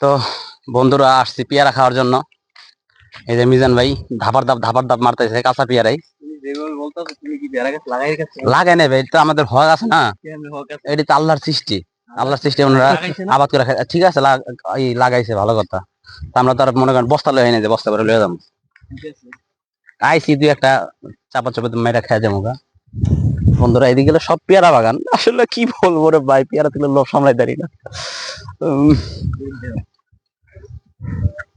তো বন্ধুরা আসছি পেয়ারা খাওয়ার জন্য। এই যে মিজান ভাই ধাপার ধাপ ধাপার ধাপ মারতেছে কাঁচা পেয়ারাই। লাগাই নেবে এটা তো আমাদের হক আছে না? এটি তো আল্লাহর সৃষ্টি। আল্লাহর সৃষ্টি ওনারা আবাদ করে ঠিক আছে লাগাইছে ভালো কথা। আমরা তো আর মনে করেন বস্তা লয়ে এনে যে বস্তা করে লয়ে যাব। আইসি দুই একটা চাপা চাপা মেয়েটা খেয়ে যাব গা। বন্ধুরা এদিকে সব পেয়ারা বাগান। আসলে কি বলব রে ভাই পেয়ারা থেকে লোভ সামলাই দাঁড়ি না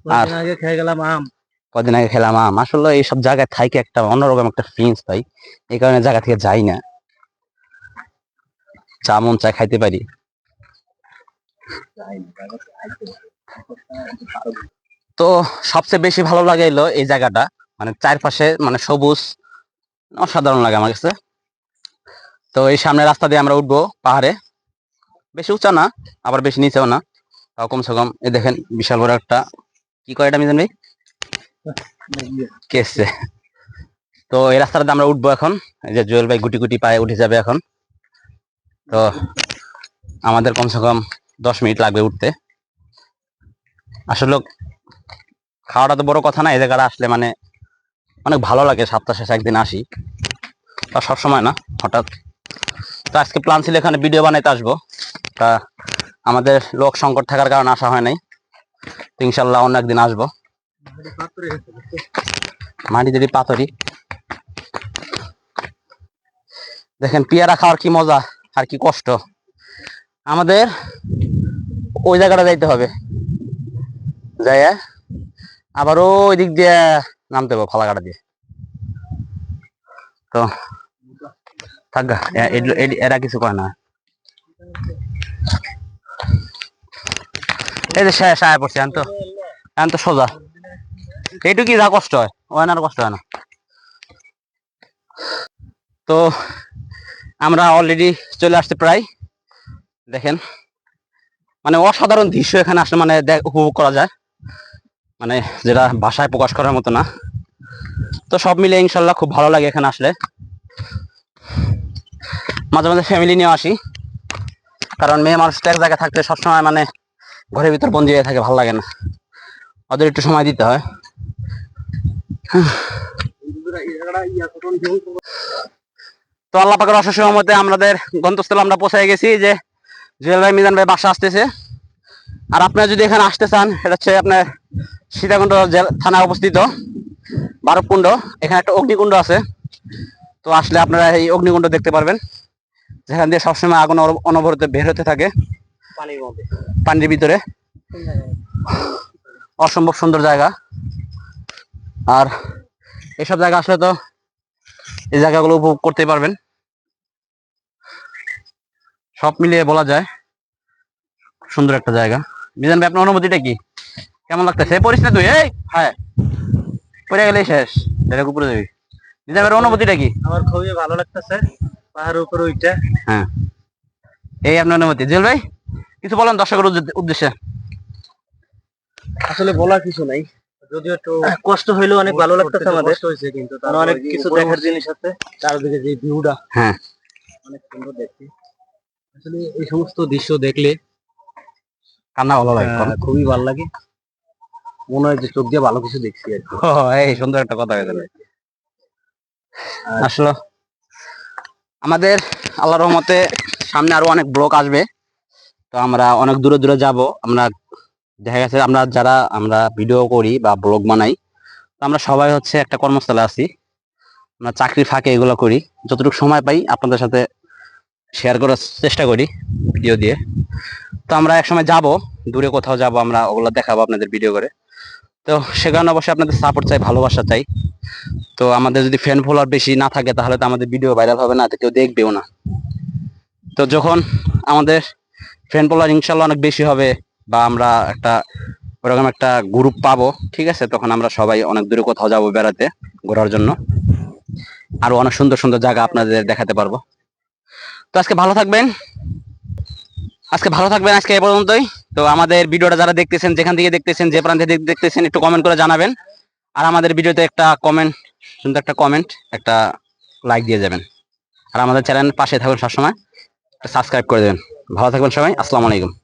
আর- আগে খেয়ে গেলাম আম। কদিন আগে খেলাম আম। আসলে এইসব জায়গায় থাইকে একটা অন্যরকম একটা ফিলিংস পাই। এই কারণে জায়গা থেকে যাই না। চা মন চা খাইতে পারি। তো সবচেয়ে বেশি ভালো লাগে এলো এই জায়গাটা। মানে চারপাশে মানে সবুজ অসাধারণ লাগে আমার কাছে। তো এই সামনে রাস্তা দিয়ে আমরা উঠবো পাহাড়ে। বেশি উঁচা না, আবার বেশি নিচেও না। তাও কমসে কম, এই দেখেন, বিশাল বড় একটা, কি কয় এটা মিজান ভাই? কেসছে তো এই রাস্তাটাতে আমরা উঠবো এখন। এই যে জুয়েল ভাই গুটি গুটি পায়ে উঠে যাবে এখন। তো আমাদের কমসে কম দশ মিনিট লাগবে উঠতে। আসলে খাওয়াটা তো বড় কথা না, এই জায়গাটা আসলে মানে অনেক ভালো লাগে, সপ্তাহ শেষে একদিন আসি। তা সবসময় না, হঠাৎ তো আজকে প্ল্যান ছিল এখানে ভিডিও বানাইতে আসব। তা আমাদের লোক সংকট থাকার কারণে আসা হয় নাই। তো ইনশাল্লাহ অন্য একদিন আসব। মাটি যদি পাথরি দেখেন, পেয়ারা খাওয়ার কি মজা আর কি কষ্ট। আমাদের ওই জায়গাটা যাইতে হবে। যাই আবার ওই দিক দিয়ে নামতে হবে, ফালাকাটা দিয়ে। তো থাক। এরা কিছু কয় না। এই যে শেষ আয় পড়ছে এখন তো এখন তো সোজা এইটুকুই যা কষ্ট হয়? ওখানে কষ্ট হয় না। তো আমরা অলরেডি চলে আসছে প্রায়। দেখেন। মানে অসাধারণ দৃশ্য এখানে আসলে মানে দেখ- উপভোগ করা যায়। মানে যেটা ভাষায় প্রকাশ করার মতো না। তো সব মিলে ইনশাল্লাহ খুব ভালো লাগে এখানে আসলে। মাঝে মাঝে ফ্যামিলি নিয়ে আসি। কারণ মেয়ে মানুষ এক জায়গায় থাকতে সবসময় মানে ঘরের ভিতর বন্দি হয়ে থাকে, ভালো লাগে না। ওদের একটু সময় দিতে হয়। তো আল্লাহ পাকের অশেষ আমাদের গন্তস্থলে আমরা পৌঁছে গেছি যে জুয়েল ভাই, মিজান ভাই বাসা আসতেছে। আর আপনারা যদি এখানে আসতে চান, এটা হচ্ছে আপনার সীতাকুণ্ড থানায় অবস্থিত, বারবকুণ্ড। এখানে একটা অগ্নিকুণ্ড আছে। তো আসলে আপনারা এই অগ্নিকুণ্ড দেখতে পারবেন। যেখান দিয়ে সবসময় আগুন অনবরত বের হতে থাকে। পানির ভিতরে। অসম্ভব সুন্দর জায়গা। আর এসব জায়গা আসলে তো এই জায়গাগুলো উপভোগ করতে পারবেন। সব মিলিয়ে বলা যায় সুন্দর একটা জায়গা। মিজান ভাই আপনার অনুভূতিটা কি? কেমন লাগতেছে? পড়িস না তুই এই হ্যাঁ। পড়ে গেলেই শেষ। এটা উপরে যাবি। মিজান ভাইয়ের অনুভূতিটা কি? আমার খুবই ভালো লাগতেছে। পাহাড়ের উপরে ওইটা। হ্যাঁ। এই আপনার অনুভূতি জুয়েল ভাই কিছু বলেন দর্শকের উদ্দেশ্যে। আসলে বলার কিছু নাই। যদিও একটু কষ্ট হইলেও অনেক ভালো লাগতেছে আমাদের। হয়েছে কিন্তু তার অনেক কিছু দেখার জিনিস আছে। চারদিকে যে ভিউটা হ্যাঁ। অনেক সুন্দর দেখতে। আসলে এই সমস্ত দৃশ্য দেখলে কান্না ভালো লাগে খুবই ভালো লাগে। মনে হয় যে চোখ দিয়ে ভালো কিছু দেখছি আর কি। এই সুন্দর একটা কথা হয়ে গেল আসলে। আমাদের আল্লাহ রহমতে সামনে আরও অনেক ব্লক আসবে। তো আমরা অনেক দূরে দূরে যাব। আমরা দেখা গেছে আমরা যারা আমরা ভিডিও করি বা ব্লগ বানাই, তো আমরা সবাই হচ্ছে একটা কর্মস্থলে আছি। আমরা চাকরির ফাঁকে এগুলো করি। যতটুকু সময় পাই আপনাদের সাথে শেয়ার করার চেষ্টা করি ভিডিও দিয়ে। তো আমরা এক সময় যাব, দূরে কোথাও যাব, আমরা ওগুলো দেখাবো আপনাদের ভিডিও করে। তো সেখানে অবশ্যই আপনাদের সাপোর্ট চাই, ভালোবাসা চাই। তো আমাদের যদি ফ্যান ফলোয়ার বেশি না থাকে, তাহলে তো আমাদের ভিডিও ভাইরাল হবে না কেউ দেখবেও না। তো যখন আমাদের ফ্যান ফলোয়ার ইনশাল্লাহ অনেক বেশি হবে, বা আমরা একটা, ওরকম একটা গ্রুপ পাবো, ঠিক আছে? তখন আমরা সবাই অনেক দূরে কোথাও যাব বেড়াতে, ঘোরার জন্য। আরও অনেক সুন্দর সুন্দর জায়গা আপনাদের দেখাতে পারব। তো আজকে ভালো থাকবেন। আজকে ভালো থাকবেন, আজকে এ পর্যন্তই। তো আমাদের ভিডিওটা যারা দেখতেছেন, যেখান থেকে দেখতেছেন, যে প্রান্তে দেখ- দেখতেছেন, একটু কমেন্ট করে জানাবেন। আর আমাদের ভিডিওতে একটা কমেন্ট সুন্দর একটা কমেন্ট একটা লাইক দিয়ে যাবেন। আর আমাদের চ্যানেল পাশে থাকুন সবসময়। সাবস্ক্রাইব করে দেবেন। ভালো থাকবেন সবাই। আসসালামু আলাইকুম।